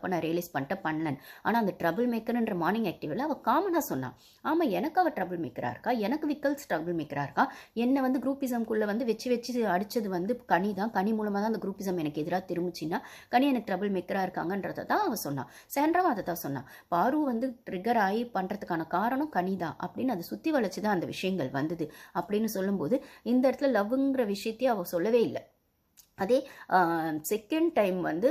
தப்பை நான் ரியலைஸ் பண்ணிட்டேன் பண்ணலன் ஆனால் அந்த ட்ரபிள் மேக்கர்ன்ற மார்னிங் ஆக்டிவில் அவள் காமனாக சொன்னான் ஆமாம் எனக்கு அவள் ட்ரபிள் மேக்கராக இருக்கா? எனக்கு விக்கல்ஸ் ட்ரபிள் மேக்கராக இருக்கா? என்னை வந்து குரூப்பிசம்குள்ளே வந்து வச்சு வச்சு அடித்தது வந்து கனி தான். கனி மூலமாக தான் அந்த குரூப்பிசம் எனக்கு எதிராக திரும்பிச்சின்னா கனி எனக்கு ட்ரபிள் மேக்கராக இருக்காங்கன்றதை தான் அவள் சொன்னான் சேன்றாவும் அதை தான் சொன்னான் பாரு வந்து ட்ரிகர் ஆகி பண்ணுறதுக்கான காரணம் கனி தான். அப்படின்னு அதை சுற்றி வளைச்சு தான் அந்த விஷயங்கள் வந்தது. அப்படின்னு சொல்லும்போது இந்த இடத்துல லவ்ங்கிற விஷயத்தையும் அவள் சொல்லவே இல்லை. அதே செகண்ட் டைம் வந்து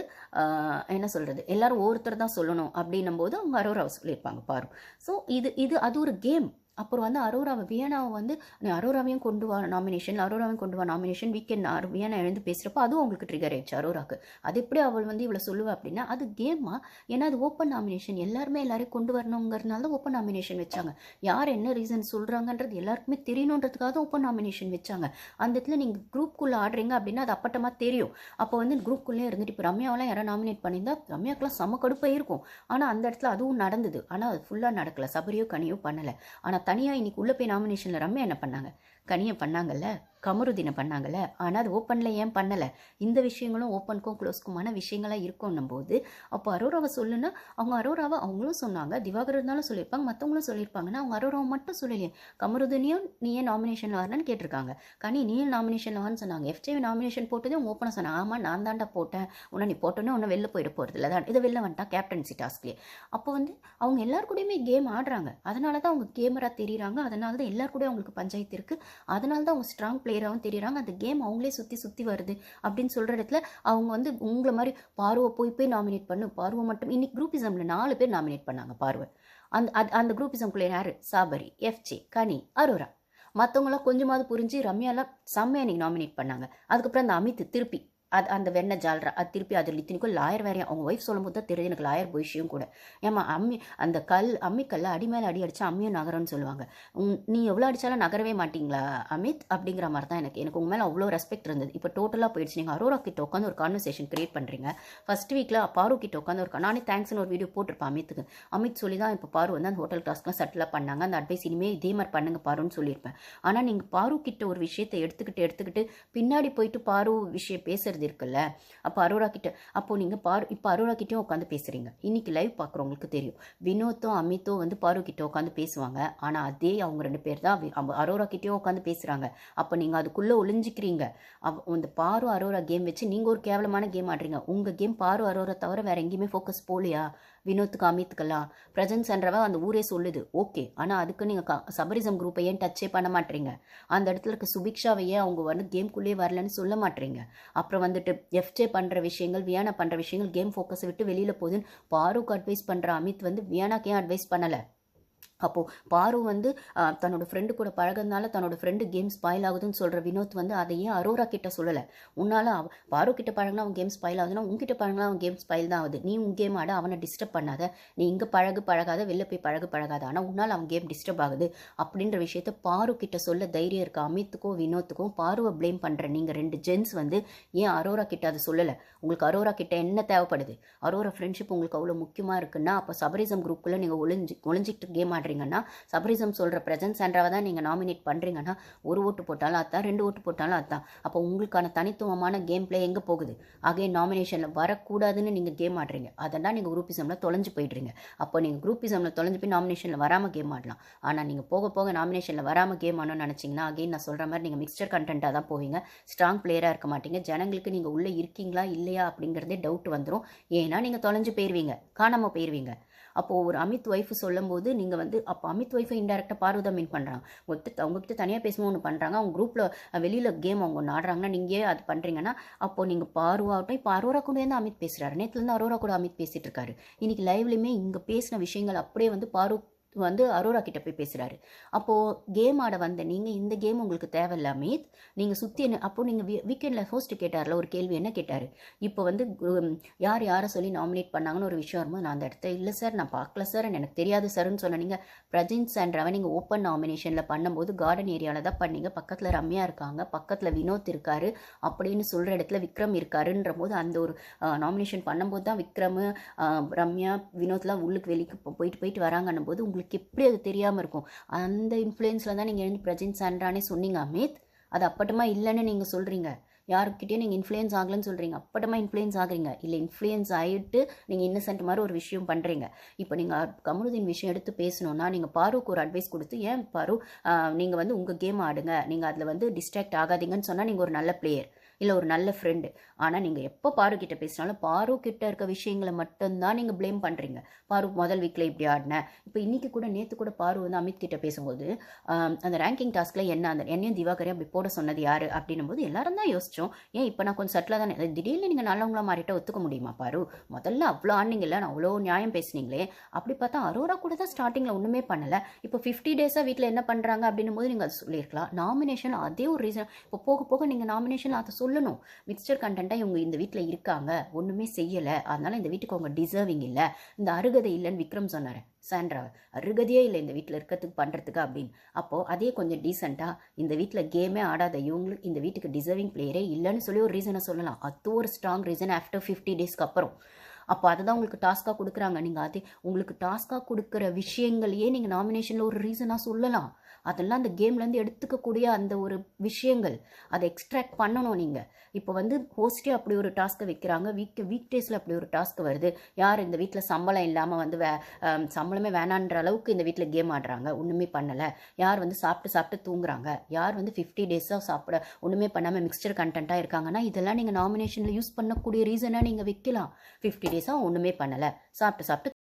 என்ன சொல்கிறது எல்லோரும் ஒருத்தர் தான் சொல்லணும் அப்படின்னும் போது அவங்க அரோராவை சொல்லியிருப்பாங்க பாரு. ஸோ இது இது அது ஒரு கேம் அப்புறம் வந்து அரோராவை வியனாவை வந்து அரோராவையும் கொண்டு வா நாமினேஷன் அரோராவையும் கொண்டு வா நாமினேஷன் வீக்கெண்ட் வியனா எழுந்து பேசுகிறப்போ அதுவும் அவங்களுக்கு ட்ரிகர் ஆயிடுச்சு அரோராக்கு. அது எப்படி அவள் வந்து இவ்வளோ சொல்லுவா அப்படின்னா அது கேமா ஏன்னா அது ஓப்பன் நாமினேஷன் எல்லாருமே எல்லாரையும் கொண்டு வரணுங்கிறதுனால தான் ஓப்பன் நாமினேஷன் வச்சாங்க. யார் என்ன ரீசன் சொல்கிறாங்கன்றது எல்லாருக்குமே தெரியணுன்றதுக்காக தான் ஓப்பன் நாமினேஷன் வச்சாங்க. அந்த இடத்துல நீங்கள் குரூப்குள்ளே ஆடுறீங்க அப்படின்னா அது அப்பட்டமாக தெரியும். அப்போ வந்து குரூப்குள்ளே இருந்துட்டு இப்போ ரம்யாவெல்லாம் யாராவது நாமினேட் பண்ணியிருந்தா ரம்யாக்கெல்லாம் செம கடுப்பாக இருக்கும். ஆனால் அந்த இடத்துல அதுவும் நடந்தது. ஆனால் அது ஃபுல்லாக நடக்கலை. சபரியோ கனியோ பண்ணலை. ஆனால் தனியாக இன்னைக்கு உள்ளே போய் நாமினேஷனில் ரம்யா என்ன பண்ணாங்க? கனியை பண்ணாங்கல்ல? கமருதினை பண்ணாங்கல்ல? ஆனால் அது ஓப்பனில் ஏன் பண்ணலை? இந்த விஷயங்களும் ஓப்பனுக்கும் க்ளோஸ்க்குமான விஷயங்களாக இருக்கும்னும் போது அப்போ அரோராவை சொல்லுன்னா அவங்க அரோராவை அவங்களும் சொன்னாங்க. திவாகர் இருந்தாலும் சொல்லியிருப்பாங்க மற்றவங்களும் சொல்லியிருப்பாங்கன்னா அவங்க அரோராவை மட்டும் சொல்லலையே. கமருதினியும் நீ ஏன் நாமினேஷனில் வரணும்னு கேட்டிருக்காங்க. கனி நீ நாமினேஷனில் வான்னு சொன்னாங்க. எஃப்ஜேவி நாமினேஷன் போட்டதே அவங்க ஓப்பனாக சொன்னாங்க. ஆமாம் நான் தாண்டா போட்டேன். உன்னை நீ போட்டோன்னே உன்னை வெளில போயிட போகிறது இல்லை தான் இதை வெளில வந்துட்டா கேப்டன்சி டாஸ்க்லேயே அப்போ வந்து அவங்க எல்லாருக்கூடையுமே கூடயுமே கேம் ஆடுறாங்க. அதனால தான் அவங்க கேமராக தெரியுறாங்க. அதனால தான் எல்லார் கூடயும் அவங்களுக்கு பஞ்சாயத்து இருக்குது அதனால தான் அவங்க ஸ்ட்ராங் பிளேயராகவும் தெரியுறாங்க. அந்த கேம் அவங்களே சுற்றி சுற்றி வருது. அப்படின்னு சொல்கிற இடத்துல அவங்க வந்து உங்களை மாதிரி பார்வை போய் போய் நாமினேட் பண்ணு. பார்வை மட்டும் இன்னைக்கு குரூப்பிசமில் நாலு பேர் நாமினேட் பண்ணாங்க பார்வை. அந்த அது அந்த குரூப்பிசம்குள்ளே யார்? சாபரி எஃப்ஜே கனி அரோரா. மற்றவங்களாம் கொஞ்சமாவது புரிஞ்சு ரம்யாலாம் செம்மையாக இன்னைக்கு நாமினேட் பண்ணாங்க. அதுக்கப்புறம் அந்த அமித் திருப்பி அது அந்த வெண்ணை ஜால்ரா அது திருப்பி அதில் இத்தனைக்கும் லாயர் வேறையா அவங்க ஒய்ஃப் சொல்லும்போது தான் தெரியுது எனக்கு லாயர் பொய்ஷியும் கூட. ஏமா அம்மி அந்த கல் அம்மிக்கல்ல அடி மேலே அடி அடிச்சா அம்மியும் நகரம்னு சொல்லுவாங்க. நீ எவ்வளோ அடிச்சாலும் நகரவே மாட்டிங்களா அமித்? அப்படிங்கிற மாதிரி தான் எனக்கு. எனக்கு உங்க மேலே அவ்வளோ ரெஸ்பெக்ட் இருந்தது. இப்போ டோட்டலாக போயிடுச்சு. நீங்கள் அரோரா கிட்ட உட்காந்து ஒரு கான்வர்சேஷன் கிரியேட் பண்ணுறீங்க ஃபர்ஸ்ட் வீக்கில் பாரு கிட்ட உட்காந்து ஒரு நானே தேங்க்ஸ்னு ஒரு வீடியோ போட்டிருப்பேன் அமித்துக்கு. அமித் சொல்லி தான் இப்போ பாரு வந்து அந்த ஹோட்டல் டாஸ்க்லாம் செட்டிலாக பண்ணாங்க. அந்த அட்வைஸ் இனிமேல் இதே மாதிரி பண்ணுங்க பாருன்னு சொல்லியிருப்பேன். ஆனால் நீங்கள் பாரு கிட்ட ஒரு விஷயத்தை எடுத்துக்கிட்டு எடுத்துக்கிட்டு பின்னாடி போயிட்டு பாரு விஷயம் பேசுறது இருக்குல்ல அப்போ அரோரா கிட்ட அப்போ நீங்கள் பாரு இப்போ அரோரா கிட்டேயும் உட்காந்து பேசுகிறீங்க இன்னைக்கு லைவ் பார்க்குறவங்களுக்கு தெரியும். வினோத்தும் அமித்தும் வந்து பாரு கிட்ட உட்காந்து பேசுவாங்க. ஆனால் அதே அவங்க ரெண்டு பேர் தான் வி- அரோரா கிட்டேயும் உட்காந்து பேசுகிறாங்க அப்போ நீங்கள் அதுக்குள்ளே ஒளிஞ்சிக்கிறீங்க. அவ அந்த பாரு அரோரா கேம் வச்சு நீங்கள் ஒரு கேவலமான கேம் ஆடுறீங்க. உங்கள் கேம் பாரு அரோரா தவிர வேறு எங்கேயுமே ஃபோக்கஸ் போகலையா வினோத்துக்கு அமித்துக்கெல்லாம் பிரசன்ஸ் என்றவ அந்த ஊரே சொல்லுது. ஓகே. ஆனால் அதுக்கு நீங்கள் சபரிசம் குரூப்பை ஏன் டச்சே பண்ண மாட்டீங்க அந்த இடத்துல இருக்க சுபிக்ஷாவை ஏன் அவங்க வந்து கேம்குள்ளேயே வரலன்னு சொல்ல மாட்டீங்க அப்புறம் வந்துட்டு எஃப்ஜே பண்ணுற விஷயங்கள் வியானா பண்ணுற விஷயங்கள் கேம் ஃபோக்கஸை விட்டு வெளியில் போகுதுன்னு பாருக்கு அட்வைஸ் பண்ணுற அமித் வந்து வியானாக்கு ஏன் அட்வைஸ் பண்ணலை? அப்போது பாரு வந்து தன்னோட ஃப்ரெண்டு கூட பழகிறதுனால தன்னோட ஃப்ரெண்டு கேம் ஸ்பாயில் ஆகுதுன்னு சொல்கிற வினோத் வந்து அதை ஏன் அரோரா கிட்ட சொல்லலை? உன்னால் அவ பாரு கிட்ட பழகினா அவன் கேம் ஸ்பாயில் ஆகுதுன்னா உங்ககிட்ட பழகினா அவன் கேம் ஸ்பாயில் தான் ஆகுது. நீ உன் கேம் ஆட அவனை டிஸ்டர்ப் பண்ணாத. நீ இங்கே பழகு பழகாத வெளில போய் பழகு பழகாத. ஆனால் உன்னால் அவன் கேம் டிஸ்டர்ப் ஆகுது அப்படின்ற விஷயத்த பாரு கிட்ட சொல்ல தைரியம் இருக்க? அமித்துக்கும் வினோத்துக்கும் பாருவை ப்ளேம் பண்ணுற நீங்கள் ரெண்டு ஜென்ஸ் வந்து ஏன் அரோரா கிட்ட அதை சொல்லலை? உங்களுக்கு அரோரா கிட்ட என்ன தேவைப்படுது? அரோரா ஃப்ரெண்ட்ஷிப் உங்களுக்கு அவ்வளோ முக்கியமாக இருக்குன்னா அப்போ சபரிசம் குரூப்புக்குள்ளே நீங்கள் ஒளிஞ்சு ஒளிஞ்சிக்கிட்டு கேம் பண்ணுறீங்கன்னா சபரிசம் சொல்கிற பிரசன்ஸ் சென்டராக தான் நீங்கள் நாமினேட் பண்ணுறீங்கன்னா ஒரு ஓட்டு போட்டாலும் அதான் ரெண்டு ஓட்டு போட்டாலும் அதான். அப்போ உங்களுக்கான தனித்துவமான கேம் பிளே எங்கே போகுது? ஆகே நாமினேஷனில் வரக்கூடாதுன்னு நீங்கள் கேம் ஆடுறீங்க. அதெல்லாம் நீங்கள் குரூப்பிசமில் தொலைஞ்சு போயிடுறீங்க. அப்போ நீங்கள் குரூப்பிசமில் தொலைஞ்சு போய் நாமினேஷனில் வராமல் கேம் ஆடலாம். ஆனால் நீங்கள் போக போக நாமினேஷனில் வராமல் கேம் ஆடணும்னு நினச்சிங்கன்னா அகைன் நான் சொல்கிற மாதிரி நீங்கள் மிக்சர் கண்டென்ட்டாக தான் போவீங்க. ஸ்ட்ராங் பிளேயராக இருக்க மாட்டீங்க. ஜனங்களுக்கு நீங்கள் உள்ளே இருக்கீங்களா இல்லையா அப்படிங்கிறதே டவுட் வந்துடும் ஏன்னா நீங்கள் தொலைஞ்சு போயிடுவீங்க காணாமல் போயிடுவீங்க அப்போது ஒரு அமித் ஒய்ஃப் சொல்லும்போது நீங்கள் வந்து அப்போ அமித் ஒய்ஃபை இன்டெரக்டாக பார்வதா மீன் பண்ணுறாங்க ஒருத்தர் அவங்ககிட்ட தனியாக பேசும்போது ஒன்று பண்ணுறாங்க அவங்க குரூப்பில் வெளியில் கேம் அவங்க ஒன்று ஆடுறாங்கன்னா நீங்கள் அது பண்ணுறீங்கன்னா அப்போ நீங்கள் பார்வாகட்டும் இப்போ அரோரா கூட இருந்து அமித் பேசுகிறாரு நேற்றுலேருந்து அரோரா கூட அமித் பேசிகிட்டு இருக்காரு. இன்றைக்கி லைவ்லையுமே இங்கே பேசின விஷயங்கள் அப்படியே வந்து பாரு வந்து அரோரா கிட்ட போய் பேசுகிறாரு அப்போது கேம் ஆட வந்த நீங்கள் இந்த கேம் உங்களுக்கு தேவையில்ல அமித் நீங்கள் சுற்றி என்ன அப்போது நீங்கள் வீ வீக்கெண்டில் ஹோஸ்ட் கேட்டார்ல ஒரு கேள்வி என்ன கேட்டார்? இப்போ வந்து யார் யாரை சொல்லி நாமினேட் பண்ணாங்கன்னு ஒரு விஷயம் வரும்போது நான் அந்த இடத்த இல்லை சார் நான் பார்க்கல சார் எனக்கு தெரியாது சார்னு சொன்னீங்க பிரஜின்ஸ் அன்றவன் நீங்கள் ஓப்பன் நாமினேஷனில் பண்ணும்போது கார்டன் ஏரியாவில் தான் பண்ணீங்க. பக்கத்தில் ரம்யா இருக்காங்க பக்கத்தில் வினோத் இருக்கார் அப்படின்னு சொல்கிற இடத்துல விக்ரம் இருக்காருன்ற போது அந்த ஒரு நாமினேஷன் பண்ணும்போது தான் விக்ரம் ரம்யா வினோத்லாம் உள்ளுக்கு வெளிக்கு போயிட்டு போயிட்டு வராங்கன்னும் போது உங்களுக்கு உங்களுக்கு எப்படி அது தெரியாமல் இருக்கும்? அந்த இன்ஃப்ளூயன்ஸில் தான் நீங்கள் எழுந்து பிரஜின் சான்றானே சொன்னீங்க அமித். அது அப்பட்டமா இல்லைன்னு நீங்கள் சொல்கிறீங்க யாருக்கிட்டேயும் நீங்கள் இன்ஃப்ளூயன்ஸ் ஆகலன்னு சொல்கிறீங்க அப்பட்டமாக இன்ஃப்ளூயன்ஸ் ஆகுறீங்க. இல்லை இன்ஃப்ளூயன்ஸ் ஆகிட்டு நீங்கள் இன்னசென்ட் மாதிரி ஒரு விஷயம் பண்ணுறீங்க இப்போ நீங்கள் கமருதீன் விஷயம் எடுத்து பேசணும்னா நீங்கள் பாருக்கு ஒரு அட்வைஸ் கொடுத்து ஏன் பாரு நீங்கள் வந்து உங்கள் கேம் ஆடுங்க. நீங்கள் அதில் வந்து டிஸ்ட்ராக்ட் ஆகாதீங்கன்னு சொன்னால் நீங்கள் ஒரு நல்ல பிளேயர் இல்லை ஒரு நல்ல ஃப்ரெண்டு ஆனால் நீங்கள் எப்போ பாரு கிட்ட பேசினாலும் பாரு கிட்ட இருக்க விஷயங்களை மட்டும்தான் நீங்கள் ப்ளேம் பண்ணுறீங்க பாரு முதல் வீக்கில் இப்படி ஆடினேன் இப்போ இன்றைக்கி கூட நேற்று கூட பாரு வந்து அமித் கிட்ட பேசும்போது அந்த ரேங்கிங் டாஸ்கில் என்ன அந்த என்னையும் திவாகரையும் அப்படி போட சொன்னது யார்? அப்படின்னும் போது எல்லாரும் தான் யோசித்தோம் ஏன் இப்போ நான் கொஞ்சம் சட்டில் தானே? திடீர்னு நீங்கள் நல்லவங்களா மாறிட்ட ஒத்துக்க முடியுமா பாரு? முதல்ல அவ்வளோ ஆடினீங்கல்ல நான் அவ்வளோ நியாயம் பேசுனீங்களே. அப்படி பார்த்தா அரோரா கூட தான் ஸ்டார்டிங்கில் ஒன்றுமே பண்ணலை. இப்போ ஃபிஃப்டி டேஸாக வீட்டில் என்ன பண்ணுறாங்க அப்படின்னும் போது நீங்கள் அது சொல்லியிருக்கலாம். நாமினேஷன் அதே ஒரு ரீசன் இப்போ போக போக நீங்கள் நாமினேஷன் அதை சொல்லணும். மிக்சர் கண்டென்ட்டாக இவங்க இந்த வீட்டில் இருக்காங்க. ஒன்றுமே செய்யலை. அதனால் இந்த வீட்டுக்கு அவங்க டிசர்விங் இல்லை. இந்த அருகதை இல்லைன்னு விக்ரம் சொன்னார் சாண்ட்ரா அருகதையே இல்லை இந்த வீட்டில் இருக்கிறதுக்கு பண்ணுறதுக்கு அப்படின்னு. அப்போது அதே கொஞ்சம் டீசெண்டாக இந்த வீட்டில் கேமே ஆடாத இவங்களுக்கு இந்த வீட்டுக்கு டிசர்விங் பிளேயரே இல்லைன்னு சொல்லி ஒரு ரீசனை சொல்லலாம். அது ஒரு ஸ்ட்ராங் ரீசன் ஆஃப்டர் ஃபிஃப்டி டேஸ்க்கு அப்புறம். அப்போ அதை தான் உங்களுக்கு டாஸ்க்காக கொடுக்குறாங்க. நீங்கள் அதே உங்களுக்கு டாஸ்க்காக கொடுக்குற விஷயங்களையே நீங்கள் நாமினேஷனில் ஒரு ரீசனாக சொல்லலாம். அதெல்லாம் அந்த கேம்லேருந்து எடுத்துக்கக்கூடிய அந்த ஒரு விஷயங்கள் அதை எக்ஸ்ட்ராக்ட் பண்ணணும் நீங்கள் இப்போ வந்து ஹோஸ்டே அப்படி ஒரு டாஸ்க்கை வைக்கிறாங்க வீக் வீக் டேஸில் அப்படி ஒரு டாஸ்க் வருது. யார் இந்த வீட்டில் சம்பளம் இல்லாமல் வந்து வே சம்பளமே வேணான்ற அளவுக்கு இந்த வீட்டில் கேம் ஆடுறாங்க. ஒன்றுமே பண்ணலை. யார் வந்து சாப்பிட்டு சாப்பிட்டு தூங்குறாங்க? யார் வந்து ஃபிஃப்டி டேஸாக சாப்பிட ஒன்றுமே பண்ணாமல் மிக்சர் கண்டென்ட்டாக இருக்காங்கன்னா இதெல்லாம் நீங்கள் நாமினேஷனில் யூஸ் பண்ணக்கூடிய ரீசனாக நீங்கள் வைக்கலாம். ஃபிஃப்டி டேஸாக ஒன்றுமே பண்ணலை. சாப்பிட்டு சாப்பிட்டு